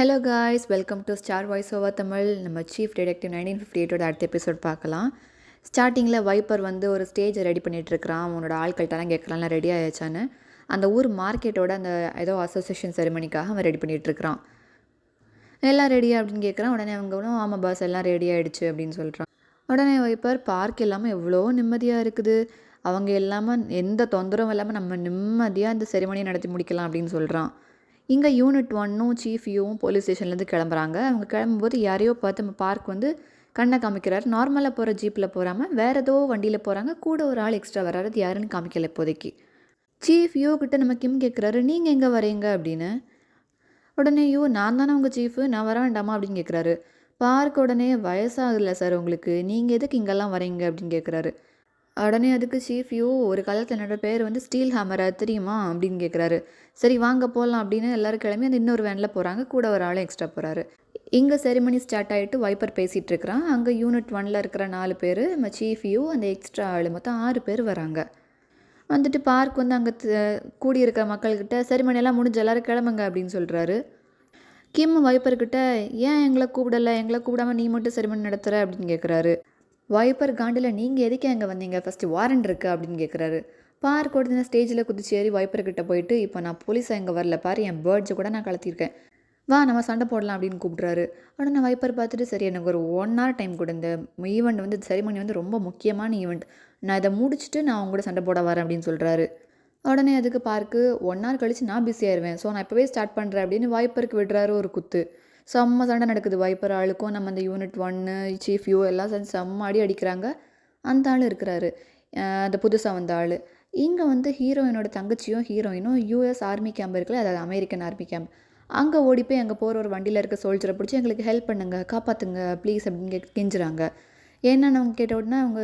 Hello guys welcome to star voice over Tamil நம்ம chief detective nineteen fifty எயிட்டோட அடுத்த episode பார்க்கலாம். ஸ்டார்டிங்கில் வைப்பர் வந்து ஒரு ஸ்டேஜை ரெடி பண்ணிகிட்டு இருக்கிறான் அவனோட ஆட்கள்கிட்டலாம் கேட்கலாம்லாம் ரெடி ஆயிடுச்சான்னு அந்த ஊர் மார்க்கெட்டோட அந்த ஏதோ அசோசியேஷன் செரிமனிக்காக அவன் ரெடி பண்ணிகிட்ருக்கிறான் எல்லாம் ரெடியா அப்படின்னு கேட்குறான். உடனே அவங்களும் ஆமாம் பஸ் எல்லாம் ரெடி ஆகிடுச்சு அப்படின்னு சொல்கிறான் உடனே வைப்பர் பார்க் இல்லாமல் எவ்வளோ நிம்மதியாக இருக்குது. அவங்க இல்லாமல் எந்த தொந்தரவும் இல்லாமல் நம்ம நிம்மதியாக இந்த செரிமனியை நடத்தி முடிக்கலாம் அப்படின்னு சொல்கிறான் இங்கே யூனிட் ஒன்னும் சீஃப் யூவும் போலீஸ் ஸ்டேஷன்லேருந்து கிளம்புறாங்க. அவங்க கிளம்பும்போது யாரையோ பார்த்து நம்ம பார்க் வந்து கண்ணை காமிக்கிறாரு. நார்மலாக போகிற ஜீப்பில் போகாமல் வேறு ஏதோ வண்டியில் போகிறாங்க கூட ஒரு ஆள் எக்ஸ்ட்ரா வராரு அது யாருன்னு காமிக்கல இப்போதைக்கு. சீஃப் யூ கிட்ட நம்ம கிம் கேட்குறாரு நீங்கள் எங்கே வரீங்க அப்படின்னு. உடனே யூ நான் தானே உங்கள் சீஃபு நான் வர வேண்டாமா? அப்படின்னு கேட்குறாரு பார்க்க உடனே வயசாகல சார் உங்களுக்கு. நீங்கள் எதுக்கு இங்கெல்லாம் வரீங்க அப்படின்னு கேட்குறாரு உடனே அதுக்கு சீஃப் யூ ஒரு காலத்தில் என்னோட பேர் வந்து ஸ்டீல் ஹேமரா தெரியுமா? அப்படின்னு கேட்குறாரு சரி வாங்க போகலாம் அப்படின்னு எல்லாரும் கிளம்பி அந்த இன்னொரு வேனில் போகிறாங்க கூட ஒரு ஆளும் எக்ஸ்ட்ரா போகிறாரு இங்கே செரிமனி ஸ்டார்ட் ஆகிட்டு வைப்பர் பேசிகிட்டு இருக்கிறான். அங்கே யூனிட் ஒனில் இருக்கிற நாலு பேர் நம்ம சீஃப் யூ அந்த எக்ஸ்ட்ரா ஆள் மொத்தம் ஆறு பேர் வராங்க. வந்துட்டு பார்க் வந்து அங்கே கூடியிருக்கிற மக்கள்கிட்ட செரிமனியெல்லாம் முடிஞ்ச எல்லாரும் கிளம்புங்க அப்படின்னு சொல்கிறாரு கிம் வைப்பர்கிட்ட ஏன் எங்களை கூப்பிடல? எங்களை கூப்பிடாமல் நீ மட்டும் செரிமனி நடத்துகிற அப்படின்னு கேட்குறாரு வைப்பர் காண்டில் நீங்கள் எதுக்கு அங்கே வந்தீங்க? ஃபஸ்ட்டு வாரண்ட் இருக்கு அப்படின்னு கேட்குறாரு பார்க் உடனே ஸ்டேஜில் குதிச்சு ஏறி வைப்பர்கிட்ட போயிட்டு இப்போ நான் போலீஸாக இங்கே வரல பாரு என் பேர்ட்ஸை கூட நான் கலத்திருக்கேன் வா நம்ம சண்டை போடலாம் அப்படின்னு கூப்பிட்றாரு. உடனே வைப்பர் பார்த்துட்டு சரி எனக்கு ஒரு ஒன் ஹவர் டைம் கொடு. இந்த ஈவெண்ட் வந்து செரிமனி வந்து ரொம்ப முக்கியமான ஈவெண்ட் நான் இதை முடிச்சுட்டு நான் அவங்க கூட சண்டை போட வரேன் அப்படின்னு சொல்கிறாரு உடனே அதுக்கு பார்க்கு ஒன் ஹவர் கழிச்சு நான் பிஸி ஆயிடுவேன் ஸோ நான் இப்போவே ஸ்டார்ட் பண்ணுறேன் அப்படின்னு வைப்பருக்கு விடுறாரு ஒரு குத்து. செம்ம சண்டை நடக்குது. வைப்பர் ஆளுக்கும் நம்ம அந்த யூனிட் ஒன்று சீஃப் யூ எல்லாம் செம்ம அடி அடிக்கிறாங்க. அந்த ஆள் இருக்கிறாரு. அந்த புதுசாக வந்த ஆள். இங்கே வந்து ஹீரோயினோட தங்கச்சியும் ஹீரோயினும் யூஎஸ் ஆர்மி கேம்ப் இருக்குல்ல அதாவது அமெரிக்கன் ஆர்மி கேம்ப் அங்கே ஓடி போய் அங்கே போகிற ஒரு வண்டியில் இருக்க சோல்ஜரை பிடிச்சி எங்களுக்கு ஹெல்ப் பண்ணுங்க காப்பாற்றுங்க ப்ளீஸ் அப்படின்னு கே கெஞ்சுறாங்க. என்னென்னு அவங்க கேட்ட உடனே அவங்க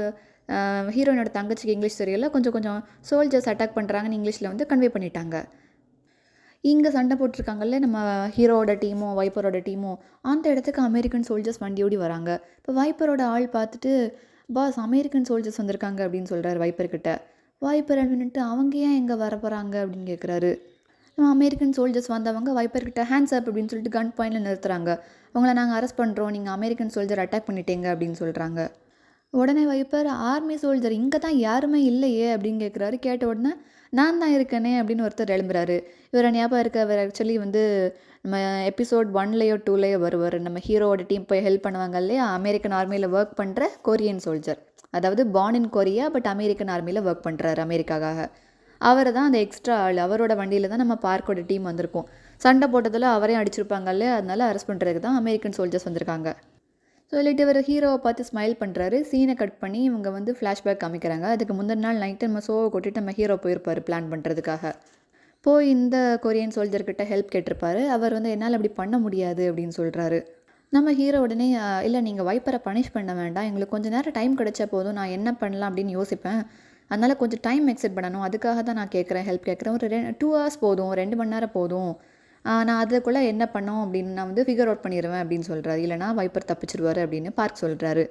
ஹீரோயினோட தங்கச்சிக்கு இங்கிலீஷ் தெரியல கொஞ்சம் கொஞ்சம் சோல்ஜர்ஸ் அட்டாக் பண்ணுறாங்கன்னு இங்கிலீஷில் வந்து கன்வே பண்ணிட்டாங்க. இங்கே சண்டை போட்டிருக்காங்கல்ல நம்ம ஹீரோவோட டீமோ வைப்பரோட டீமோ அந்த இடத்துக்கு அமெரிக்கன் சோல்ஜர்ஸ் வண்டியோடி வராங்க. இப்போ வைப்பரோட ஆள் பார்த்துட்டு பாஸ் அமெரிக்கன் சோல்ஜர்ஸ் வந்திருக்காங்க அப்படின்னு சொல்கிறாரு வைப்பர்கிட்ட வாய்ப்பர் நின்றுட்டு அவங்க ஏன் எங்கே வர போகிறாங்க அப்படின்னு கேட்குறாரு நம்ம அமெரிக்கன் சோல்ஜர்ஸ் வந்தவங்க வைப்பர்கிட்ட ஹேண்ட்ஸ் அப் அப்படின்னு சொல்லிட்டு கன் பாயிண்டில் நிறுத்துறாங்க. அவங்கள நாங்கள் அரெஸ்ட் பண்ணுறோம் நீங்கள் அமெரிக்கன் சோல்ஜர் அட்டாக் பண்ணிட்டீங்க அப்படின்னு சொல்கிறாங்க உடனே வைப்பர் ஆர்மி சோல்ஜர் இங்கே தான் யாருமே இல்லையே அப்படின்னு கேட்குறாரு கேட்ட உடனே நான் தான் இருக்கேனே அப்படின்னு ஒருத்தர் எழும்புறாரு. இவரை ஞாபகம் இருக்க அவர் ஆக்சுவலி வந்து நம்ம எபிசோட் ஒன்லேயோ டூலேயோ வருவார். நம்ம ஹீரோவோட டீம் போய் ஹெல்ப் பண்ணுவாங்க இல்லையா? அமெரிக்கன் ஆர்மியில் ஒர்க் பண்ணுற கொரியன் சோல்ஜர் அதாவது born in Korea but American ஆர்மியில் ஒர்க் பண்ணுறாரு அமெரிக்காக்காக. அவர் தான் அந்த எக்ஸ்ட்ரா ஆள். அவரோட வண்டியில் தான் நம்ம பார்க்கோட டீம் வந்திருக்கோம். சண்டை போட்டதில் அவரையும் அடிச்சிருப்பாங்கல்ல அதனால அரெஸ்ட் பண்ணுறதுக்கு தான் அமெரிக்கன் சோல்ஜர்ஸ் வந்திருக்காங்க. சொல்லிட்டு இவர் ஹீரோவை பார்த்து ஸ்மைல் பண்ணுறாரு சீனை கட் பண்ணி இவங்க வந்து ஃப்ளாஷ்பேக் காமிக்கிறாங்க. அதுக்கு முந்தின நாள் நைட்டு நம்ம ஷோவை கொட்டிட்டு நம்ம ஹீரோ போயிருப்பார் பிளான் பண்ணுறதுக்காக போய் இந்த கொரியன் சோல்ஜர்கிட்ட ஹெல்ப் கேட்டிருப்பாரு. அவர் வந்து என்னால் அப்படி பண்ண முடியாது அப்படின்னு சொல்கிறாரு நம்ம ஹீரோ உடனே இல்லை நீங்கள் வைப்பரை பனிஷ் பண்ண வேண்டாம். எங்களுக்கு கொஞ்சம் நேரம் டைம் கிடைச்சா போதும். நான் என்ன பண்ணலாம்? அப்படின்னு யோசிப்பேன். அதனால் கொஞ்சம் டைம் எக்ஸெப்ட் பண்ணணும். அதுக்காக தான் நான் கேட்குறேன் ஹெல்ப் கேட்குறேன். ஒரு ரெ டூ ஹவர்ஸ் போதும். ரெண்டு மணி நேரம் போதும். நான் அதுக்குள்ளே என்ன பண்ணோம் அப்படின்னு நான் வந்து ஃபிகர் அவுட் பண்ணிடுவேன் அப்படின்னு சொல்கிறாரு இல்லைனா வைப்பர் தப்பிச்சிருவார் அப்படின்னு பார்க் சொல்கிறாரு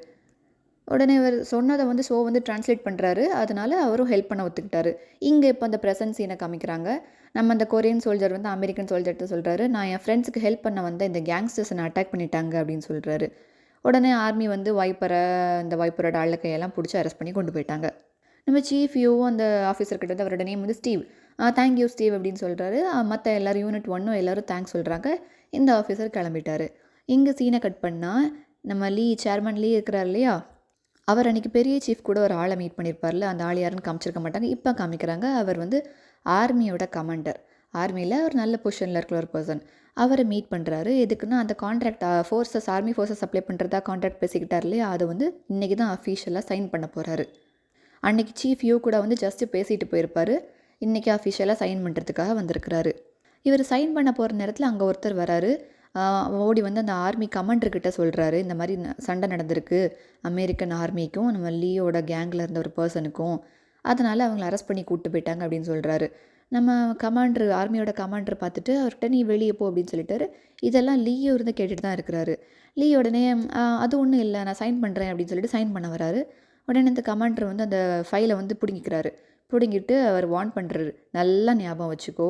உடனே இவர் சொன்னதை வந்து ஷோ வந்து டிரான்ஸ்லேட் பண்ணுறாரு அதனால் அவரும் ஹெல்ப் பண்ண ஒத்துக்கிட்டாரு. இங்கே இப்போ அந்த ப்ரெசன்ஸ் சீனை காமிக்கிறாங்க. நம்ம அந்த கொரியன் சோல்ஜர் வந்து அமெரிக்கன் சோல்ஜர்கிட்ட சொல்கிறாரு நான் என் ஃப்ரெண்ட்ஸுக்கு ஹெல்ப் பண்ண வந்த இந்த கேங்ஸ்டர்ஸை அட்டாக் பண்ணிட்டாங்க அப்படின்னு சொல்கிறாரு உடனே ஆர்மி வந்து வைப்பரை இந்த வைப்பரோட ஆள் கையெல்லாம் பிடிச்சி அரெஸ்ட் பண்ணி கொண்டு போயிட்டாங்க. நம்ம சீஃப் யூவும் அந்த ஆஃபீஸர்கிட்ட வந்து அவரோட நேம் வந்து ஸ்டீவ் தேங்க்யூ ஸ்டீவ் அப்படின்னு சொல்கிறாரு மற்ற எல்லோரும் யூனிட் ஒன்னும் எல்லோரும் தேங்க்ஸ் சொல்கிறாங்க இந்த ஆஃபீஸர் கிளம்பிட்டார். இங்கே சீனை கட் பண்ணால் நம்ம லீ சேர்மன் லீ இருக்கிறார் இல்லையா? அவர் அன்றைக்கி பெரிய சீஃப் கூட ஒரு ஆளை மீட் பண்ணியிருப்பார்ல அந்த ஆள் யாருன்னு காமிச்சிருக்க மாட்டாங்க. இப்போ காமிக்கிறாங்க. அவர் வந்து ஆர்மியோட கமாண்டர் ஆர்மியில் ஒரு நல்ல பொசிஷனில் இருக்கிற ஒரு பர்சன் அவரை மீட் பண்ணுறாரு எதுக்குன்னா அந்த contract forces army forces apply பண்ணுறதா கான்ட்ராக்ட் பேசிக்கிட்டார் இல்லையா? அதை வந்து இன்றைக்கி தான் அஃபீஷியலாக சைன் பண்ண போகிறாரு அன்றைக்கி சீஃப் யூ கூட வந்து ஜஸ்ட்டு பேசிட்டு போயிருப்பார். இன்றைக்கி அஃபிஷியலாக சைன் பண்ணுறதுக்காக வந்திருக்கிறாரு. இவர் சைன் பண்ண போகிற நேரத்தில் அங்கே ஒருத்தர் வராரு. ஓடி வந்து அந்த ஆர்மி கமாண்டர்கிட்ட சொல்கிறாரு இந்த மாதிரி சண்டை நடந்திருக்கு அமெரிக்கன் ஆர்மிக்கும் நம்ம லீயோட கேங்கில் இருந்த ஒரு பர்சனுக்கும் அதனால் அவங்கள அரெஸ்ட் பண்ணி கூப்பிட்டு போயிட்டாங்க அப்படின்னு சொல்கிறாரு நம்ம கமாண்டர் ஆர்மியோட கமாண்டர் பார்த்துட்டு அவர்கிட்ட நீ வெளியே போ அப்படின்னு சொல்லிட்டாரு. இதெல்லாம் லீயோ இருந்து கேட்டுட்டு தான் இருக்கிறாரு. லீ உடனே அது ஒன்றும் இல்லை நான் சைன் பண்ணுறேன் அப்படின்னு சொல்லிட்டு சைன் பண்ண வராரு. உடனே இந்த கமாண்டர் வந்து அந்த ஃபைலை வந்து பிடுங்கிக்கிறாரு. பிடுங்கிட்டு அவர் வார்ன் பண்ணுறாரு நல்லா ஞாபகம் வச்சுக்கோ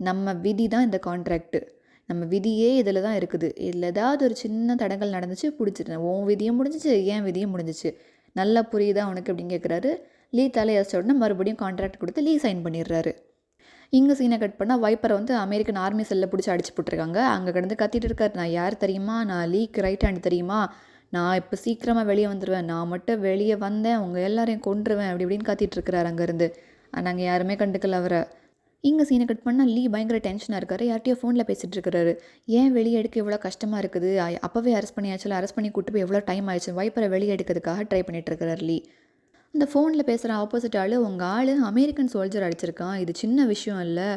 நம்ம விதி தான் இந்த கான்ட்ராக்ட்டு. நம்ம விதியே இதில் தான் இருக்குது. இதில் ஏதாவது ஒரு சின்ன தடங்கள் நடந்துச்சு பிடிச்சிருந்தேன் உன் விதியும் முடிஞ்சிச்சு ஏன் விதியும் முடிஞ்சிச்சு? நல்லா புரியுதா உனக்கு அப்படின்னு கேட்குறாரு லீ தலையச உடனே மறுபடியும் கான்ட்ராக்ட் கொடுத்து லீ சைன் பண்ணிடுறாரு. இங்கே சீனை கட் பண்ணால் வைப்பரை வந்து அமெரிக்கன் ஆர்மி செல்லில் பிடிச்சி அடிச்சு போட்டிருக்காங்க. அங்கே கிடந்து கத்திட்டு இருக்காரு. நான் யார் தெரியுமா? நான் லீக் ரைட் ஹேண்ட் தெரியுமா? நான் இப்போ சீக்கிரமாக வெளியே வந்துடுவேன் நான் மட்டும் வெளியே வந்தேன். உங்கள் எல்லாரையும் கொண்டுருவேன் அப்படி இப்படின்னு கத்திட்டு இருக்கிறாரு அங்கேருந்து நாங்கள் யாருமே கண்டுக்கல அவரை. இங்கே சீனை கட் பண்ணால் லீ பயங்கர டென்ஷனாக இருக்காரு. யார்கிட்டயோ ஃபோனில் பேசிகிட்டு இருக்கிறாரு ஏன் வெளியே எடுக்க இவ்வளோ கஷ்டமாக இருக்குது? அப்போவே அரெஸ்ட் பண்ணியாச்சுல. அரெஸ்ட் பண்ணி கூட்டு போய் எவ்வளோ டைம் ஆயிடுச்சு வைப்பரை வெளியே எடுக்கிறதுக்காக ட்ரை பண்ணிகிட்டு இருக்கிறார் லீ. இந்த ஃபோனில் பேசுகிற ஆப்போசிட் ஆள் உங்கள் ஆள் அமெரிக்கன் சோல்ஜர் அடிச்சிருக்கான். இது சின்ன விஷயம் இல்லை.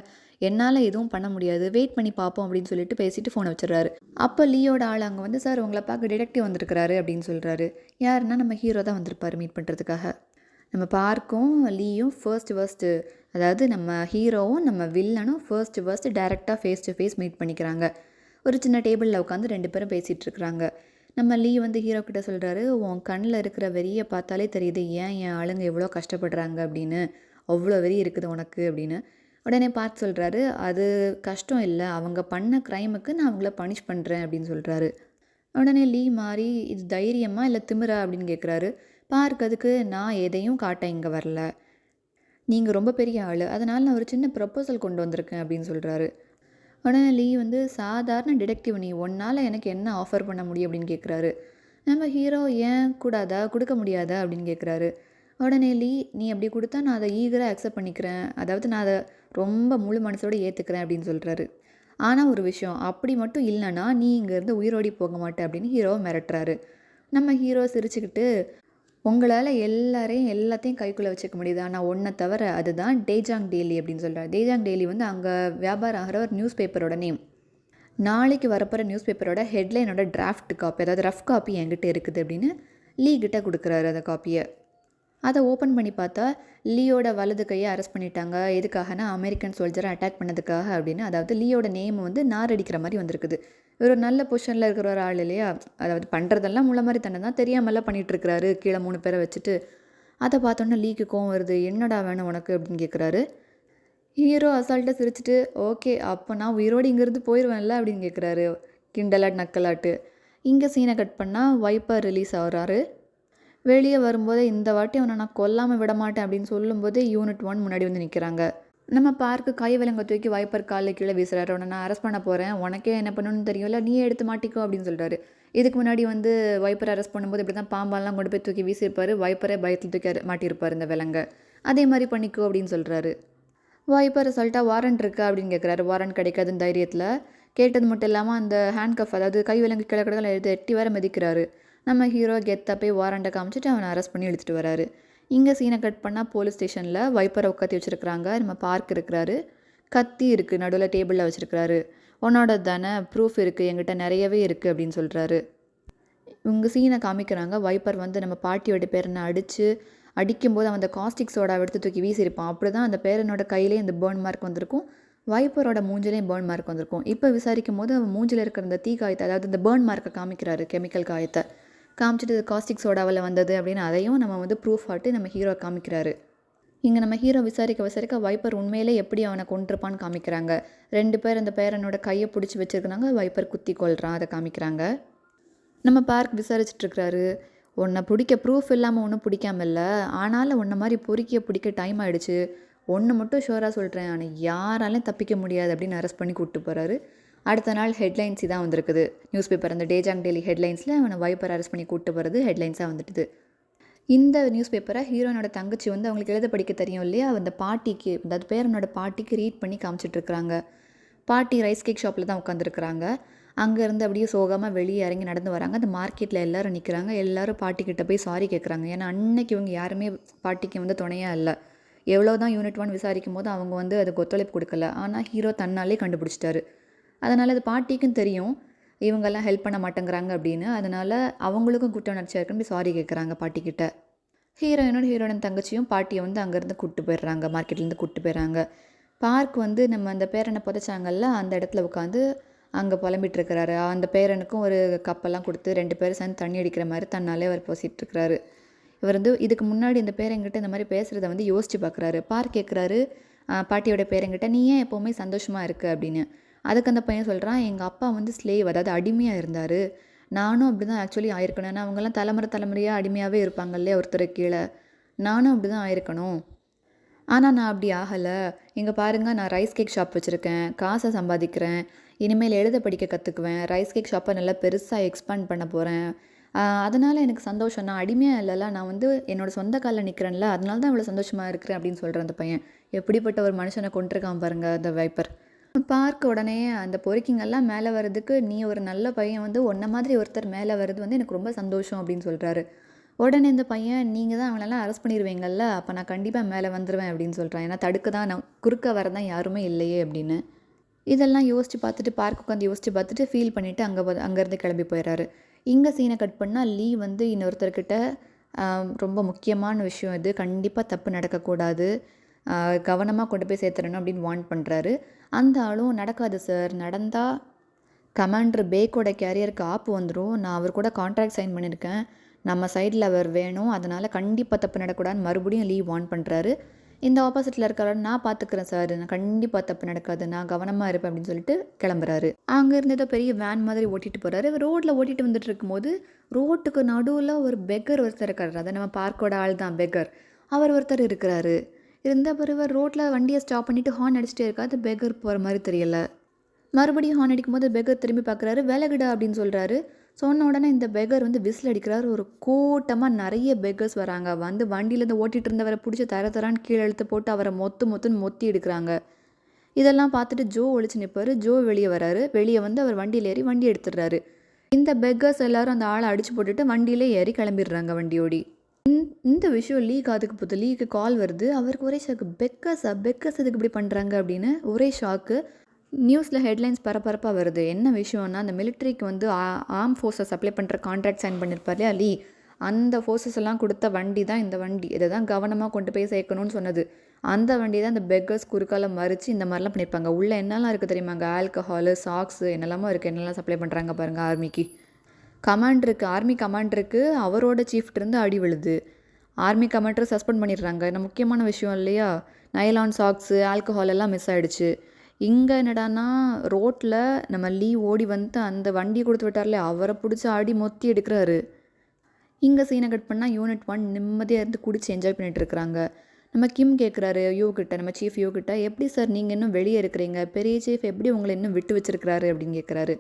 என்னால் எதுவும் பண்ண முடியாது. வெயிட் பண்ணி பார்ப்போம் அப்படின்னு சொல்லிட்டு பேசிட்டு ஃபோனை வச்சிடுறாரு. அப்போ லீயோட ஆள் அங்கே வந்து சார் உங்களை பார்க்க டிடெக்டிவ் வந்திருக்கிறாரு அப்படின்னு சொல்கிறாரு யாருன்னா நம்ம ஹீரோ தான் வந்திருப்பார் மீட் பண்ணுறதுக்காக நம்ம பார்க்கும் லீயும் ஃபர்ஸ்ட் ஃபர்ஸ்ட்டு அதாவது நம்ம ஹீரோவும் நம்ம வில்லனும் ஃபர்ஸ்ட் ஃபர்ஸ்ட் டேரெக்டாக ஃபேஸ் டு ஃபேஸ் மீட் பண்ணிக்கிறாங்க. ஒரு சின்ன டேபிளில் உட்காந்து ரெண்டு பேரும் பேசிகிட்டு இருக்கிறாங்க. நம்ம லீ வந்து ஹீரோ கிட்ட சொல்கிறாரு உன் கண்ணில் இருக்கிற வெறியை பார்த்தாலே தெரியுது ஏன் என் ஆளுங்க எவ்வளோ கஷ்டப்படுறாங்க? அப்படின்னு. அவ்வளோ வெறி இருக்குது உனக்கு அப்படின்னு. உடனே பார்த்து சொல்கிறாரு அது கஷ்டம் இல்லை அவங்க பண்ண க்ரைமுக்கு நான் அவங்கள பனிஷ் பண்ணுறேன் அப்படின்னு சொல்கிறாரு உடனே லீ மாறி இது தைரியமா இல்லை திமிரா? அப்படின்னு கேட்குறாரு பார்க்கறதுக்கு நான் எதையும் காட்ட இங்கே வரல. நீங்கள் ரொம்ப பெரிய ஆள். அதனால் நான் ஒரு சின்ன ப்ரப்போசல் கொண்டு வந்திருக்கேன் அப்படின்னு சொல்கிறாரு உடனே லீ வந்து சாதாரண டிடெக்டிவ் நீ ஒன்னால் எனக்கு என்ன ஆஃபர் பண்ண முடியும்? அப்படின்னு கேட்குறாரு நம்ம ஹீரோ ஏன் கூடாதா? கொடுக்க முடியாதா? அப்படின்னு கேட்குறாரு உடனே லீ நீ அப்படி கொடுத்தா நான் அதை ஈகராக அக்செப்ட் பண்ணிக்கிறேன். அதாவது நான் அதை ரொம்ப முழு மனசோடு ஏற்றுக்கிறேன் அப்படின்னு சொல்கிறாரு ஆனால் ஒரு விஷயம் அப்படி மட்டும் இல்லைன்னா நீ இங்கேருந்து உயிரோடி போக மாட்டே அப்படின்னு ஹீரோவை மிரட்டுறாரு. நம்ம ஹீரோ சிரிச்சுக்கிட்டு உங்களால் எல்லாரையும் எல்லாத்தையும் கைக்குள்ளே வச்சுக்க முடியுது. ஆனால் ஒன்றை தவிர அதுதான் டேஜாங் டெய்லி அப்படின்னு சொல்கிறார் டேஜாங் டெய்லி வந்து அங்கே வியாபாரம் ஆகிற ஒரு நியூஸ் பேப்பரோட நேம் நாளைக்கு வரப்போகிற நியூஸ் பேப்பரோட ஹெட்லைனோட டிராஃப்ட் காப்பி அதாவது ரஃப் காப்பி என்கிட்ட இருக்குது அப்படின்னு லீ கிட்ட கொடுக்குறாரு அந்த காப்பியை அதை ஓப்பன் பண்ணி பார்த்தா லீயோட வலது கையை அரெஸ்ட் பண்ணிட்டாங்க. எதுக்காகனா அமெரிக்கன் சோல்ஜரை அட்டாக் பண்ணதுக்காக அப்படின்னு. அதாவது லீயோட நேம் வந்து நார் அடிக்கிற மாதிரி வந்திருக்குது. இவர் ஒரு நல்ல பொசிஷனில் இருக்கிற ஒரு ஆள் இல்லையா? அதாவது பண்ணுறதெல்லாம் முள்ள மாதிரி தன்னை தான் தெரியாமல்லாம் பண்ணிகிட்ருக்கிறாரு கீழே மூணு பேரை வச்சுட்டு அதை பார்த்தோன்னே லீக்கு கோவம் வருது. என்னடா வேணும் உனக்கு? அப்படின்னு கேட்குறாரு ஹீரோ அசால்ட்டாக சிரிச்சிட்டு ஓகே அப்போ நான் உயிரோடு இங்கேருந்து போயிடுவேன்ல அப்படின்னு கேட்குறாரு கிண்டலாட் நக்கலாட்டு. இங்கே சீனை கட் பண்ணால் வைப்பர் ரிலீஸ் ஆகிறாரு. வெளியே வரும்போது இந்த வாட்டி அவனை நான் கொல்லாமல் விட மாட்டேன் அப்படின்னு சொல்லும்போது யூனிட் ஒன் முன்னாடி வந்து நிற்கிறாங்க நம்ம பார்க்கு கை விலங்க தூக்கி வைப்பர் காலில் கீழே வீசுறாரு. உன்னை நான் அரெஸ்ட் பண்ண போகிறேன் உனக்கே என்ன பண்ணணும்னு தெரியும்ல? நீ எடுத்து மாட்டிக்கோ அப்படின்னு சொல்கிறாரு இதுக்கு முன்னாடி வந்து வைப்பர் அரெஸ்ட் பண்ணும்போது இப்படி தான் பாம்பாலாம் கொண்டு போய் தூக்கி வீசியிருப்பாரு. வைப்பரே பயத்தில் தூக்கி மாட்டியிருப்பார் இந்த விலங்க. அதே மாதிரி பண்ணிக்கோ அப்படின்னு சொல்கிறாரு வைப்பர் ரிசல்ட்டாக வாரண்ட் இருக்கா? அப்படின்னு கேட்குறாரு வாரண்ட் கிடைக்காதுன்னு தைரியத்தில். கேட்டது மட்டும் இல்லாமல் அந்த ஹேண்ட் கஃப் அதாவது கை விலங்கு கிழக்கடகளை எடுத்து எட்டி வர மதிக்கிறாரு. நம்ம ஹீரோ கெத்தா போய் வாரண்ட்டை காமிச்சிட்டு அவனை அரெஸ்ட் பண்ணி எடுத்துகிட்டு வராரு. இங்கே சீனை கட் பண்ணால் போலீஸ் ஸ்டேஷனில் வைப்பரை உட்காத்தி வச்சுருக்கிறாங்க. நம்ம பார்க் இருக்கிறாரு. கத்தி இருக்குது நடுவில் டேபிளில் வச்சுருக்கிறாரு. உன்னோட தானே ப்ரூஃப் இருக்குது எங்கிட்ட நிறையவே இருக்குது அப்படின்னு சொல்கிறாரு இவங்க சீனை காமிக்கிறாங்க. வைப்பர் வந்து நம்ம பாட்டியோட பேரனை அடித்து அடிக்கும்போது அவன் அந்த காஸ்டிக் சோடா எடுத்து தூக்கி வீசியிருப்பான். அப்படி தான் அந்த பேரனோட கையிலே இந்த பேர்ன் மார்க் வந்திருக்கும். வைப்பரோட மூஞ்சிலையும் பேர்ன் மார்க் வந்திருக்கும். இப்போ விசாரிக்கும் போது அவன் மூஞ்சில் இருக்கிற அந்த தீ காயத்தை அதாவது இந்த பேர்ன் மார்க்கை காமிக்கிறாரு. கெமிக்கல் காயத்தை. காமிச்சிட்டு காஸ்டிக் சோடாவில் வந்தது அப்படின்னு அதையும் நம்ம வந்து ப்ரூஃப் ஆட்டு நம்ம ஹீரோ காமிக்கிறாரு. இங்கே நம்ம ஹீரோ விசாரிக்க விசாரிக்க வைப்பர் உண்மையிலே எப்படி அவனை கொண்டிருப்பான்னு காமிக்கிறாங்க. ரெண்டு பேர் அந்த பேரனோட கையை பிடிச்சி வச்சிருக்காங்க வைப்பர் குத்தி கொள்கிறான் அதை காமிக்கிறாங்க. நம்ம பார்க் விசாரிச்சிட்ருக்கிறாரு உன்னை பிடிக்க ப்ரூஃப் இல்லாமல் ஒன்றும் பிடிக்காம இல்லை. ஆனாலும் உன்னை மாதிரி பொறுக்கிய பிடிக்க டைம் ஆகிடுச்சு ஒன்று மட்டும் ஷோராக சொல்கிறேன் ஆனால் யாராலையும் தப்பிக்க முடியாது அப்படின்னு அரெஸ்ட் பண்ணி கூப்பிட்டு போகிறாரு அடுத்த நாள் ஹெட்லைன்ஸ் தான் வந்திருக்குது. நியூஸ் பேப்பர் அந்த டேஜாங் டெய்லி ஹெட்லைன்ஸில் அவனை வைப்பர் அரெஸ்ட் பண்ணி கூப்பிட்டு போகிறது ஹெட்லைன்ஸாக வந்துட்டுது. இந்த நியூஸ் பேப்பரை ஹீரோனோட தங்கச்சி வந்து அவங்களுக்கு எழுத படிக்க தெரியும் இல்லையா? அந்த பாட்டிக்கு அதாவது பேரனோட பாட்டிக்கு ரீட் பண்ணி காமிச்சிட்ருக்குறாங்க பாட்டி ரைஸ் கேக் ஷாப்பில் தான் உட்காந்துருக்குறாங்க அங்கேருந்து அப்படியே சோகமாக வெளியே இறங்கி நடந்து வராங்க. அந்த மார்க்கெட்டில் எல்லோரும் நிற்கிறாங்க எல்லாரும் பாட்டிக்கிட்ட போய் சாரி கேட்குறாங்க ஏன்னா அன்னைக்கு இவங்க யாருமே பாட்டிக்கு வந்து துணையாக இல்லை. எவ்வளோ தான் யூனிட் ஒன் விசாரிக்கும் போது அவங்க வந்து அதுக்கு ஒத்துழைப்பு கொடுக்கல. ஆனால் ஹீரோ தன்னாலே கண்டுபிடிச்சிட்டாரு. அதனால் அது பாட்டிக்கும் தெரியும். இவங்கெல்லாம் ஹெல்ப் பண்ண மாட்டேங்கிறாங்க அப்படின்னு. அதனால் அவங்களுக்கும் குற்ற உணர்ச்சியாக இருக்குன்னு போய் சாரி கேட்குறாங்க பாட்டிக்கிட்ட. ஹீரோயினோட ஹீரோயின் தங்கச்சியும் பாட்டியை வந்து அங்கேருந்து கூப்பிட்டு போயிடுறாங்க. மார்க்கெட்லேருந்து கூப்பிட்டு போயிடுறாங்க. பார்க் வந்து நம்ம அந்த பேரனை புதைச்சாங்கல்ல அந்த இடத்துல உட்காந்து அங்கே புலம்பிட்டுருக்கிறாரு அந்த பேரனுக்கும் ஒரு கப்பெல்லாம் கொடுத்து ரெண்டு பேரும் சேர்ந்து தண்ணி அடிக்கிற மாதிரி தன்னாலே அவர் பேசிகிட்ருக்கிறாரு இவர் வந்து இதுக்கு முன்னாடி இந்த பேரங்கிட்ட இந்த மாதிரி பேசுகிறத வந்து யோசித்து பார்க்குறாரு பார்க் கேட்குறாரு பாட்டியோட பேரங்கிட்ட நீ ஏன் எப்போவுமே சந்தோஷமாக இருக்கு? அப்படின்னு. அதுக்கு அந்த பையன் சொல்கிறான் எங்கள் அப்பா வந்து ஸ்லேவ் அதாவது அடிமையாக இருந்தார். நானும் அப்படி தான் ஆக்சுவலி ஆயிருக்கணும். ஏன்னா அவங்கெல்லாம் தலைமுறை தலைமுறையாக அடிமையாகவே இருப்பாங்க இல்லையா ஒருத்தர் கீழே. நானும் அப்படி தான் ஆயிருக்கணும். ஆனால் நான் அப்படி ஆகலை. இங்கே பாருங்கள் நான் ரைஸ் கேக் ஷாப் வச்சுருக்கேன். காசை சம்பாதிக்கிறேன். இனிமேல் எழுத படிக்க கற்றுக்குவேன் ரைஸ் கேக் ஷாப்பை நல்லா பெருசாக எக்ஸ்பேண்ட் பண்ண போகிறேன் அதனால் எனக்கு சந்தோஷம். நான் அடிமையாக இல்லைல்ல நான் வந்து என்னோட சொந்த காலில் நிற்கிறேன்ல அதனால தான் இவ்வளோ சந்தோஷமாக இருக்கிறேன் அப்படின்னு சொல்கிறேன் அந்த பையன். எப்படிப்பட்ட ஒரு மனுஷனை கொண்டிருக்கான் பாருங்க அந்த வைப்பர் பார்க்க உடனே அந்த பொறுக்கிங்கெல்லாம் மேலே வர்றதுக்கு நீ ஒரு நல்ல பையன் வந்து ஒன்றை மாதிரி ஒருத்தர் மேலே வர்றது வந்து எனக்கு ரொம்ப சந்தோஷம் அப்படின்னு சொல்கிறாரு உடனே இந்த பையன் நீங்கள் தான் அவனெல்லாம் அரெஸ்ட் பண்ணிடுவீங்கல்ல அப்போ நான் கண்டிப்பாக மேலே வந்துடுவேன் அப்படின்னு சொல்கிறான் ஏன்னா தடுக்க தான் நான் குறுக்க வரதான் யாருமே இல்லையே அப்படின்னு. இதெல்லாம் யோசித்து பார்த்துட்டு பார்க் உட்காந்து யோசித்து பார்த்துட்டு ஃபீல் பண்ணிவிட்டு அங்கே அங்கேருந்து கிளம்பி போயிடுறாரு இங்கே சீனை கட் பண்ணால் லீ வந்து இன்னொருத்தர்கிட்ட ரொம்ப முக்கியமான விஷயம் இது. கண்டிப்பாக தப்பு நடக்கக்கூடாது. கவனமாக கொண்டு போய் சேர்த்துறணும் அப்படின்னு வான் பண்ணுறாரு அந்த ஆளும் நடக்காது சார் நடந்தால் கமாண்டர் பேக்கோட கேரியருக்கு ஆப்பு வந்துடும் நான் அவர் கூட கான்ட்ராக்ட் சைன் பண்ணியிருக்கேன் நம்ம சைடில் அவர் வேணும். அதனால் கண்டிப்பாக தப்பு நடக்கூடாதுன்னு மறுபடியும் லீவ் வார்ன் பண்ணுறாரு இந்த ஆப்போசிட்டில் இருக்கிறவரை நான் பார்த்துக்கிறேன் சார் நான் கண்டிப்பாக தப்பு நடக்காது. நான் கவனமாக இருப்பேன் அப்படின்னு சொல்லிட்டு கிளம்புறாரு. அங்கே இருந்து ஏதோ பெரிய வேன் மாதிரி ஓட்டிட்டு போகிறாரு ரோட்டில் ஓட்டிட்டு வந்துட்டு இருக்கும்போது ரோட்டுக்கு நடுவில் ஒரு பெக்கர் ஒருத்தர் இருக்காரு. அதை நம்ம பார்க்கோட ஆள் தான் பெக்கர் அவர் ஒருத்தர் இருக்கிறாரு. இருந்த பருவர் ரோட்டில் வண்டியை ஸ்டாப் பண்ணிவிட்டு ஹார்ன் அடிச்சிட்டே இருக்காது பெகர் போகிற மாதிரி தெரியல. மறுபடியும் ஹார்ன் அடிக்கும்போது பெகர் திரும்பி பார்க்குறாரு விலகிடா அப்படின்னு சொல்கிறாரு சொன்ன உடனே இந்த பெகர் வந்து விசில் அடிக்கிறாரு. ஒரு கூட்டமாக நிறைய பெகர்ஸ் வராங்க. வந்து வண்டியிலேருந்து ஓட்டிகிட்டு இருந்தவரை பிடிச்சி தர தரான்னு கீழே இழுத்து போட்டு அவரை மொத்து மொத்துன்னு மொத்தி எடுக்கிறாங்க. இதெல்லாம் பார்த்துட்டு ஜோ ஒழிச்சு நிற்பாரு ஜோ வெளியே வராரு. வெளியே வந்து அவர் வண்டியில் ஏறி வண்டி எடுத்துடுறாரு. இந்த பெக்கர்ஸ் எல்லாரும் அந்த ஆளை அடிச்சு போட்டுட்டு வண்டியிலே ஏறி கிளம்பிடுறாங்க வண்டியோடி. இந்த- இந்த விஷயம் லீக் ஆகுதுக்கு போது லீக்கு கால் வருது. அவருக்கு ஒரே ஷாக்கு பெக்கஸா பெக்கர்ஸ் இதுக்கு இப்படி பண்ணுறாங்க அப்படின்னு ஒரே ஷாக்கு நியூஸில் ஹெட்லைன்ஸ் பரபரப்பாக வருது. என்ன விஷயம்னா அந்த மிலிட்ரிக்கு வந்து ஆர்ம் ஃபோர்ஸஸ் அப்ளை பண்ணுற கான்ட்ராக்ட் சைன் பண்ணியிருப்பார் இல்லையா லீ அந்த ஃபோர்ஸஸ் எல்லாம் கொடுத்த வண்டி தான் இந்த வண்டி. இதை தான் கவனமாக கொண்டு போய் சேர்க்கணும்னு சொன்னது. அந்த வண்டி தான் இந்த பெக்கர்ஸ் குறுக்கால மறித்து இந்த மாதிரிலாம் பண்ணியிருப்பாங்க உள்ளே என்னெல்லாம் இருக்குது தெரியுமாங்க? ஆல்கஹாலு சாக்ஸு என்னெல்லாமோ இருக்குது என்னெல்லாம் சப்ளை பண்ணுறாங்க பாருங்கள் ஆர்மிக்கு கமாண்டருக்கு ஆர்மி கமாண்டருக்கு அவரோட சீஃப்ட்ருந்து அடி விழுது. ஆர்மி கமாண்டரை சஸ்பெண்ட் பண்ணிடுறாங்க. இந்த முக்கியமான விஷயம் இல்லையா? நைலான் சாக்ஸு ஆல்கஹால் எல்லாம் மிஸ் ஆகிடுச்சு இங்கே என்னடான்னா ரோட்டில் நம்ம லீ ஓடி வந்து அந்த வண்டியை கொடுத்து விட்டார்ல அவரை பிடிச்சி ஆடி மொத்தி எடுக்கிறாரு. இங்கே சீனை கட் பண்ணால் யூனிட் ஒன் நிம்மதியாக இருந்து குடிச்சு என்ஜாய் பண்ணிகிட்டு இருக்கிறாங்க. நம்ம கிம் கேட்குறாரு யூ கிட்ட நம்ம சீஃப் யூ கிட்ட எப்படி சார் நீங்கள் இன்னும் வெளியே இருக்கிறீங்க? பெரிய சீஃப் எப்படி உங்களை இன்னும் விட்டு வச்சிருக்கிறாரு? அப்படின்னு கேட்குறாரு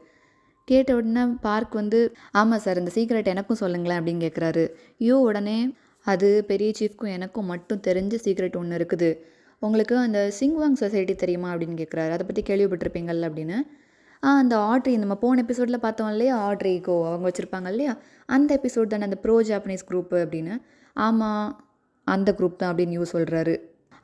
கேட்ட உடனே பார்க் வந்து ஆமாம் சார் இந்த சீக்ரெட் எனக்கும் சொல்லுங்களேன் அப்படின்னு கேட்குறாரு யூ உடனே அது பெரிய சீஃப்க்கும் எனக்கும் மட்டும் தெரிஞ்ச சீக்ரெட் ஒன்று இருக்குது. உங்களுக்கு அந்த சிங்வாங் சொசைட்டி தெரியுமா? அப்படின்னு கேட்குறாரு அதை பற்றி கேள்விப்பட்டிருப்பீங்கள்ல அப்படின்னு. ஆ அந்த ஆட்ரி நம்ம போன எபிசோடில் பார்த்தோம் இல்லையா? ஆட்ரி கோ அவங்க வச்சுருப்பாங்க இல்லையா? அந்த எபிசோட் தானே அந்த ப்ரோ ஜாப்பனீஸ் குரூப்பு அப்படின்னு? ஆமாம் அந்த குரூப் தான் அப்படின்னு யூ சொல்கிறாரு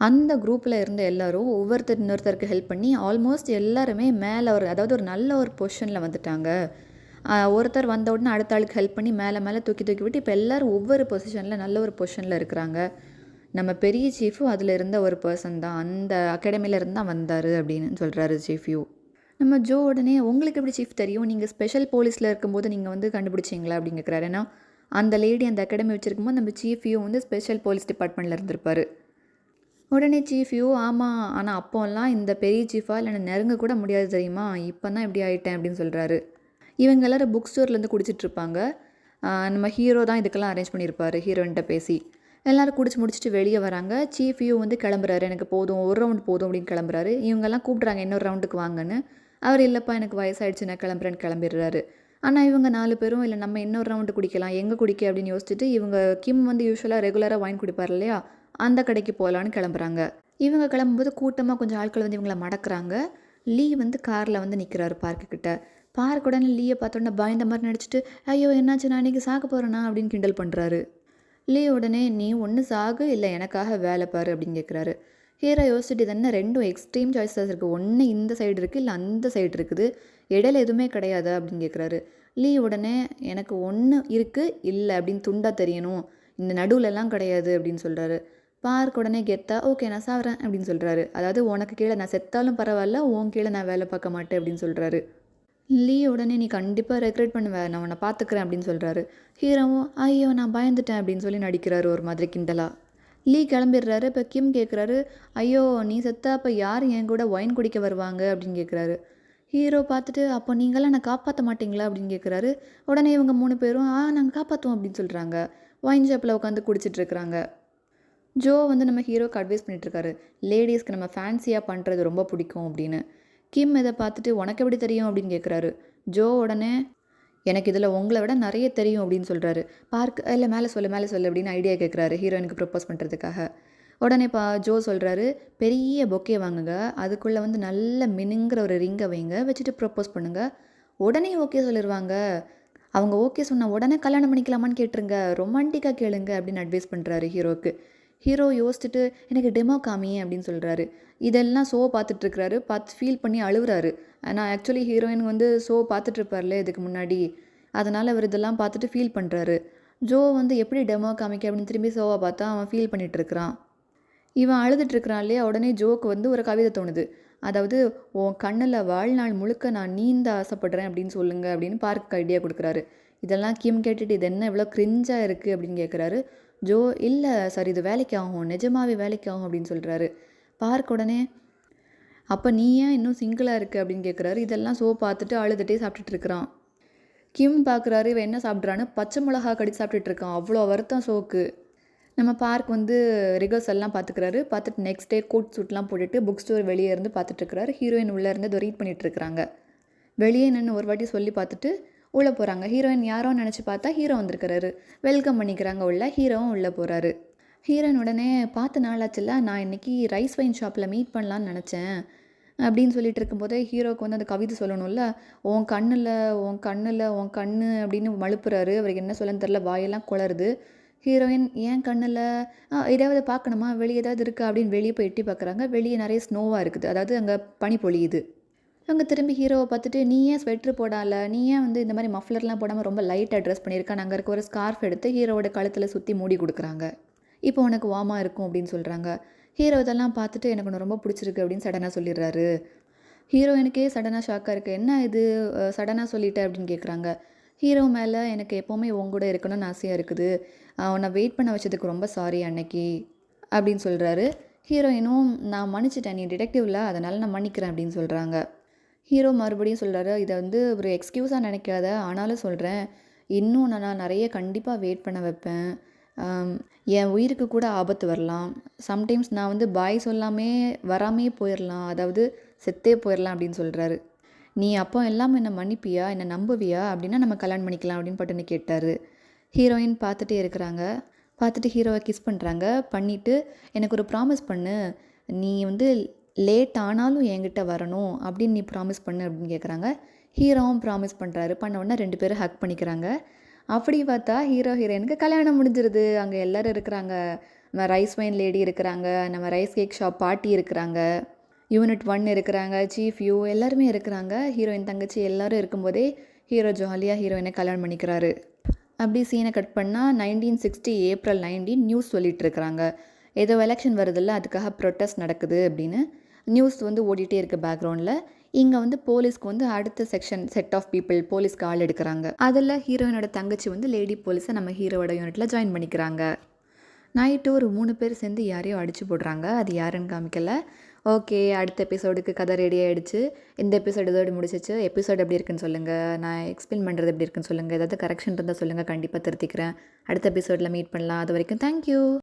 அந்த குரூப்பில் இருந்த எல்லாரும் ஒவ்வொருத்தர் இன்னொருத்தருக்கு ஹெல்ப் பண்ணி ஆல்மோஸ்ட் எல்லாருமே மேலே ஒரு அதாவது ஒரு நல்ல ஒரு பொசிஷனில் வந்துட்டாங்க. ஒருத்தர் வந்த உடனே அடுத்த ஆளுக்கு ஹெல்ப் பண்ணி மேலே மேலே தூக்கி தூக்கி விட்டு இப்போ எல்லாரும் ஒவ்வொரு பொசிஷனில் நல்ல ஒரு பொசிஷனில் இருக்கிறாங்க. நம்ம பெரிய சீஃபும் அதில் இருந்த ஒரு பர்சன் தான். அந்த அகாடமியில் இருந்து தான் வந்தார் அப்படின்னு சொல்கிறாரு சீஃப் யூ. நம்ம ஜோ உடனே உங்களுக்கு எப்படி சீஃப் தெரியும்? நீங்கள் ஸ்பெஷல் போலீஸில் இருக்கும்போது நீங்கள் வந்து கண்டுபிடிச்சிங்களா? அப்படின்னு கேட்குறாரு ஏன்னா அந்த லேடி அந்த அகாடமி வச்சுருக்கும்போது நம்ம சீஃப் யூ வந்து ஸ்பெஷல் போலீஸ் டிபார்ட்மெண்ட்டில் இருந்திருப்பாரு. உடனே சீஃப் யூ ஆமாம் ஆனால் அப்போல்லாம் இந்த பெரிய சீஃபாக இல்லை நெருங்க கூட முடியாது தெரியுமா? இப்போ தான் இப்படி ஆயிட்டேன் அப்படின்னு சொல்கிறாரு இவங்க எல்லாரும் புக் ஸ்டோர்லேருந்து குடிச்சிட்டு இருப்பாங்க. நம்ம ஹீரோ தான் இதுக்கெல்லாம் அரேஞ்ச் பண்ணியிருப்பார் ஹீரோயின்ட்ட பேசி. எல்லோரும் குடிச்சு முடிச்சுட்டு வெளியே வராங்க. சீஃப் யூ வந்து கிளம்புறாரு. எனக்கு போதும் ஒரு ரவுண்ட் போதும் அப்படின்னு கிளம்புறாரு. இவங்கெல்லாம் கூப்பிட்றாங்க இன்னொரு ரவுண்டுக்கு வாங்கன்னு. அவர் இல்லைப்பா எனக்கு வயசாகிடுச்சு நான் கிளம்புறேன்னு கிளம்பிடுறாரு. ஆனால் இவங்க நாலு பேரும் இல்லை நம்ம இன்னொரு ரவுண்டு குடிக்கலாம். எங்கே குடிக்க? அப்படின்னு யோசிச்சுட்டு இவங்க கிம் வந்து யூஸ்வலாக ரெகுலராக வாங்கி குடிப்பார் இல்லையா? அந்த கடைக்கு போகலான்னு கிளம்புறாங்க. இவங்க கிளம்பும்போது கூட்டமாக கொஞ்சம் ஆட்கள் வந்து இவங்கள மடக்கிறாங்க. லீ வந்து காரில் வந்து நிற்கிறாரு பார்க்கு கிட்ட. பார்க் உடனே லீயை பார்த்தோன்னே பயந்த மாதிரி நடிச்சிட்டு ஐயோ என்னாச்சு? நான் இன்னைக்கு சாக போகிறேனா அப்படின்னு கிண்டல் பண்ணுறாரு லீ உடனே நீ ஒன்று சாகு இல்லை எனக்காக வேலை பாரு அப்படின்னு கேட்குறாரு ஹீரோ யோசிச்சுட்டு தானே ரெண்டும் எக்ஸ்ட்ரீம் சாய்ஸஸ் இருக்குது ஒன்று இந்த சைடு இருக்குது இல்லை அந்த சைடு இருக்குது. இடையில எதுவுமே கிடையாது அப்படின்னு கேட்குறாரு லீ உடனே எனக்கு ஒன்று இருக்குது இல்லை அப்படின்னு துண்டாக தெரியணும். இந்த நடுவுலலாம் கிடையாது அப்படின்னு சொல்கிறாரு பார்க் உடனே கெத்தா ஓகே நான் சாவறேன் அப்படின்னு சொல்கிறாரு அதாவது உனக்கு கீழே நான் செத்தாலும் பரவாயில்ல உன் கீழே நான் வேலை பார்க்க மாட்டேன் அப்படின்னு சொல்கிறாரு லீ உடனே நீ கண்டிப்பாக ரெக்ரெட் பண்ணுவேன் நான் உன்னை பார்த்துக்கிறேன் அப்படின்னு சொல்கிறாரு ஹீரோவும் ஐயோ நான் பயந்துட்டேன் அப்படின்னு சொல்லி நடிக்கிறாரு ஒரு மாதிரி கிண்டலா. லீ கிளம்பிடுறாரு. இப்போ கிம் கேட்குறாரு ஐயோ நீ செத்தா அப்போ யார் என் கூட ஒயின் குடிக்க வருவாங்க? அப்படின்னு கேட்குறாரு ஹீரோ பார்த்துட்டு அப்போ நீங்களாம் நான் காப்பாற்ற மாட்டீங்களா? அப்படின்னு கேட்குறாரு உடனே இவங்க மூணு பேரும் ஆ நாங்கள் காப்பாற்றுவோம் அப்படின்னு சொல்கிறாங்க ஒயின் ஷாப்பில் உட்காந்து குடிச்சிட்டு இருக்கிறாங்க. ஜோ வந்து நம்ம ஹீரோக்கு அட்வைஸ் பண்ணிட்டுருக்காரு. லேடிஸ்க்கு நம்ம ஃபேன்சியாக பண்ணுறது ரொம்ப பிடிக்கும் அப்படின்னு. கிம் இதை பார்த்துட்டு உனக்கு எப்படி தெரியும்? அப்படின்னு கேட்குறாரு ஜோ உடனே எனக்கு இதில் உங்களை விட நிறைய தெரியும் அப்படின்னு சொல்கிறாரு பார்க் இல்லை மேலே சொல்லு மேலே சொல்லு அப்படின்னு ஐடியா கேட்குறாரு ஹீரோயினுக்கு ப்ரப்போஸ் பண்ணுறதுக்காக உடனே பா ஜோ சொல்கிறாரு பெரிய பொக்கே வாங்குங்க. அதுக்குள்ளே வந்து நல்ல மினுங்கிற ஒரு ரிங்கை வைங்க. வச்சுட்டு ப்ரப்போஸ் பண்ணுங்கள் உடனே ஓகே சொல்லிடுவாங்க அவங்க ஓகே சொன்ன உடனே கல்யாணம் பண்ணிக்கலாமான்னு கேட்டுருங்க. ரொமான்டிக்காக கேளுங்க அப்படின்னு அட்வைஸ் பண்ணுறாரு ஹீரோக்கு. ஹீரோ யோசிச்சுட்டு எனக்கு டெமோ காமியே அப்படின்னு சொல்கிறாரு இதெல்லாம் ஷோ பார்த்துட்ருக்கிறாரு. பார்த்து ஃபீல் பண்ணி அழுகுறாரு ஆனால் ஆக்சுவலி ஹீரோயின் வந்து ஷோ பார்த்துட்ருப்பார்ல இதுக்கு முன்னாடி. அதனால் அவர் இதெல்லாம் பார்த்துட்டு ஃபீல் பண்ணுறாரு ஜோ வந்து எப்படி டெமோ காமிக்க அப்படின்னு திரும்பி ஷோவை பார்த்தா அவன் ஃபீல் பண்ணிகிட்ருக்கிறான் இவன் அழுதுட்டுருக்கிறான் இல்லையா? உடனே ஜோக்கு வந்து ஒரு கவிதை தோணுது. அதாவது உன் கண்ணில் வாழ்நாள் முழுக்க நான் நீந்த ஆசைப்படுறேன் அப்படின்னு சொல்லுங்க அப்படின்னு பார்க்கு ஐடியா கொடுக்குறாரு. இதெல்லாம் கிம் கேட்டுட்டு இது என்ன இவ்வளோ கிரிஞ்சாக இருக்குது அப்படின்னு கேட்குறாரு ஜோ இல்லை சார் இது வேலைக்கு ஆகும். நிஜமாவே வேலைக்கு ஆகும் அப்படின்னு சொல்கிறாரு பார்க் உடனே அப்போ நீ ஏன் இன்னும் சிங்கிளாக இருக்குது அப்படின்னு கேட்குறாரு இதெல்லாம் ஷோ பார்த்துட்டு அழுதுகிட்டே சாப்பிட்டுட்டு இருக்கிறான். கிம் பார்க்குறாரு இவன் என்ன சாப்பிட்றான்னு. பச்சை மிளகா கடி சாப்பிட்டுட்டு இருக்கான். அவ்வளோ வருத்தம் ஷோக்கு நம்ம பார்க் வந்து ரிகர்சல்லாம் பார்த்துக்கிறாரு பார்த்துட்டு நெக்ஸ்ட் டே கோட் சூட்லாம் போட்டுட்டு புக் ஸ்டோர் வெளியே இருந்து பார்த்துட்ருக்கிறாரு ஹீரோயின் உள்ளே இருந்து ரீட் பண்ணிகிட்ருக்குறாங்க வெளியே நின்று ஒரு வாட்டி சொல்லி பார்த்துட்டு உள்ளே போகிறாங்க ஹீரோயின் யாரோ நினச்சி பார்த்தா ஹீரோ வந்திருக்கிறாரு. வெல்கம் பண்ணிக்கிறாங்க உள்ள ஹீரோவும் உள்ளே போகிறாரு ஹீரோயின் உடனே பார்த்த நாளாச்சுல நான் இன்றைக்கி ரைஸ் வைன் ஷாப்பில் மீட் பண்ணலான்னு நினச்சேன். அப்படின்னு சொல்லிட்டு இருக்கும்போதே ஹீரோக்கு வந்து அந்த கவிதை சொல்லணும்ல. உன் கண்ணில் உன் கண்ணில் உன் கண்ணு அப்படின்னு மழுப்புறாரு. அவருக்கு என்ன சொல்லன்னு தெரில வாயெல்லாம் குளருது. ஹீரோயின் ஏன் கண்ணில்? ஏதாவது பார்க்கணுமா? வெளியே ஏதாவது இருக்கா? அப்படின்னு வெளியே போய் எட்டி பார்க்குறாங்க. வெளியே நிறைய ஸ்னோவாக இருக்குது. அதாவது அங்கே பனி பொழியுது. அங்கே திரும்பி ஹீரோவை பார்த்துட்டு நீ ஏன் ஸ்வெட்ரு போடால? நீ ஏன் வந்து இந்த மாதிரி மஃப்லர்லாம் போடாமல் ரொம்ப லைட்டாக ட்ரெஸ் பண்ணியிருக்கான் அங்கே இருக்க ஒரு ஸ்கார்ஃப் எடுத்து ஹீரோவோட கழுத்தில் சுற்றி மூடி கொடுக்குறாங்க. இப்போ உனக்கு வாமாக இருக்கும் அப்படின்னு சொல்கிறாங்க ஹீரோ இதெல்லாம் பார்த்துட்டு எனக்கு ஒன்று ரொம்ப பிடிச்சிருக்கு அப்படின்னு சடனாக சொல்லிடுறாரு. ஹீரோயினுக்கே சடனாக ஷாக்காக இருக்குது என்ன இது? சடனாக சொல்லிட்டேன் அப்படின்னு கேட்குறாங்க ஹீரோ மேலே எனக்கு எப்போவுமே உன் கூட இருக்கணும்னு ஆசையாக இருக்குது. உன்னை வெயிட் பண்ண வச்சதுக்கு ரொம்ப சாரி அன்னைக்கு அப்படின்னு சொல்கிறாரு ஹீரோயினும் நான் மன்னிச்சிட்டேன். நீ டிடெக்டிவ்ல அதனால் நான் மன்னிக்கிறேன் அப்படின்னு சொல்கிறாங்க ஹீரோ மறுபடியும் சொல்கிறாரு இதை வந்து ஒரு எக்ஸ்கியூஸாக நினைக்காத ஆனாலும் சொல்கிறேன் இன்னும் நான் நிறைய கண்டிப்பாக வெயிட் பண்ண வைப்பேன். என் உயிருக்கு கூட ஆபத்து வரலாம். சம்டைம்ஸ் நான் வந்து பாய் சொல்லாமே வராமே போயிடலாம் அதாவது செத்தே போயிடலாம் அப்படின்னு சொல்கிறாரு நீ அப்போ எல்லாம் என்னை மன்னிப்பியா? என்னை நம்புவியா? அப்படின்னா நம்ம கல்யாணம் பண்ணிக்கலாம் அப்படின்னு பட்டுன்னு கேட்டார். ஹீரோயின் பார்த்துட்டே இருக்கிறாங்க. பார்த்துட்டு ஹீரோவை கிஸ் பண்ணுறாங்க பண்ணிவிட்டு எனக்கு ஒரு ப்ராமிஸ் பண்ணு. நீ வந்து லேட் ஆனாலும் என்கிட்ட வரணும் அப்படின்னு நீ ப்ராமிஸ் பண்ணு அப்படின்னு கேட்குறாங்க ஹீரோவும் ப்ராமிஸ் பண்ணுறாரு பண்ண உடனே ரெண்டு பேரும் ஹக் பண்ணிக்கிறாங்க. அப்படி பார்த்தா ஹீரோ ஹீரோயினுக்கு கல்யாணம் முடிஞ்சிருது. அங்கே எல்லோரும் இருக்கிறாங்க. நம்ம ரைஸ் வைன் லேடி இருக்கிறாங்க. நம்ம ரைஸ் கேக் ஷாப் பாட்டி இருக்கிறாங்க. யூனிட் ஒன் இருக்கிறாங்க. சீஃப் யூ எல்லாருமே இருக்கிறாங்க. ஹீரோயின் தங்கச்சி எல்லாரும் இருக்கும்போதே ஹீரோ ஜாலியாக ஹீரோயினை கல்யாணம் பண்ணிக்கிறாரு. அப்படி சீனை கட் பண்ணால் nineteen sixty April nineteen news சொல்லிட்டு இருக்கிறாங்க. ஏதோ எலெக்ஷன் வருதில்ல அதுக்காக ப்ரொட்டஸ்ட் நடக்குது அப்படின்னு. நியூஸ் வந்து ஓடிட்டே இருக்கு பேக்ரவுண்டில் இங்கே வந்து போலீஸ்க்கு வந்து அடுத்த செக்ஷன் செட் ஆஃப் பீப்புள் போலீஸ்க்கு ஆள் எடுக்கிறாங்க. அதில் ஹீரோயினோட தங்கச்சி வந்து லேடி போலீஸை நம்ம ஹீரோவோட யூனிட்டில் ஜாயின் பண்ணிக்கிறாங்க. நைட்டு ஒரு மூணு பேர் சேர்ந்து யாரையோ அடிச்சு போடுறாங்க. அது யாருன்னு காமிக்கல. ஓகே அடுத்த எபிசோடுக்கு கதை ரெடி ஆகிடுச்சு இந்த எபிசோடு இதோடு முடிச்சிச்சு எபிசோடு எப்படி இருக்குன்னு சொல்லுங்கள் நான் எக்ஸ்பிளைன் பண்ணுறது எப்படி இருக்குன்னு சொல்லுங்கள் ஏதாவது கரெக்ஷன் இருந்தால் சொல்லுங்கள் கண்டிப்பாக திருத்திக்கிறேன். அடுத்த எபிசோடில் மீட் பண்ணலாம். அது வரைக்கும் தேங்க்யூ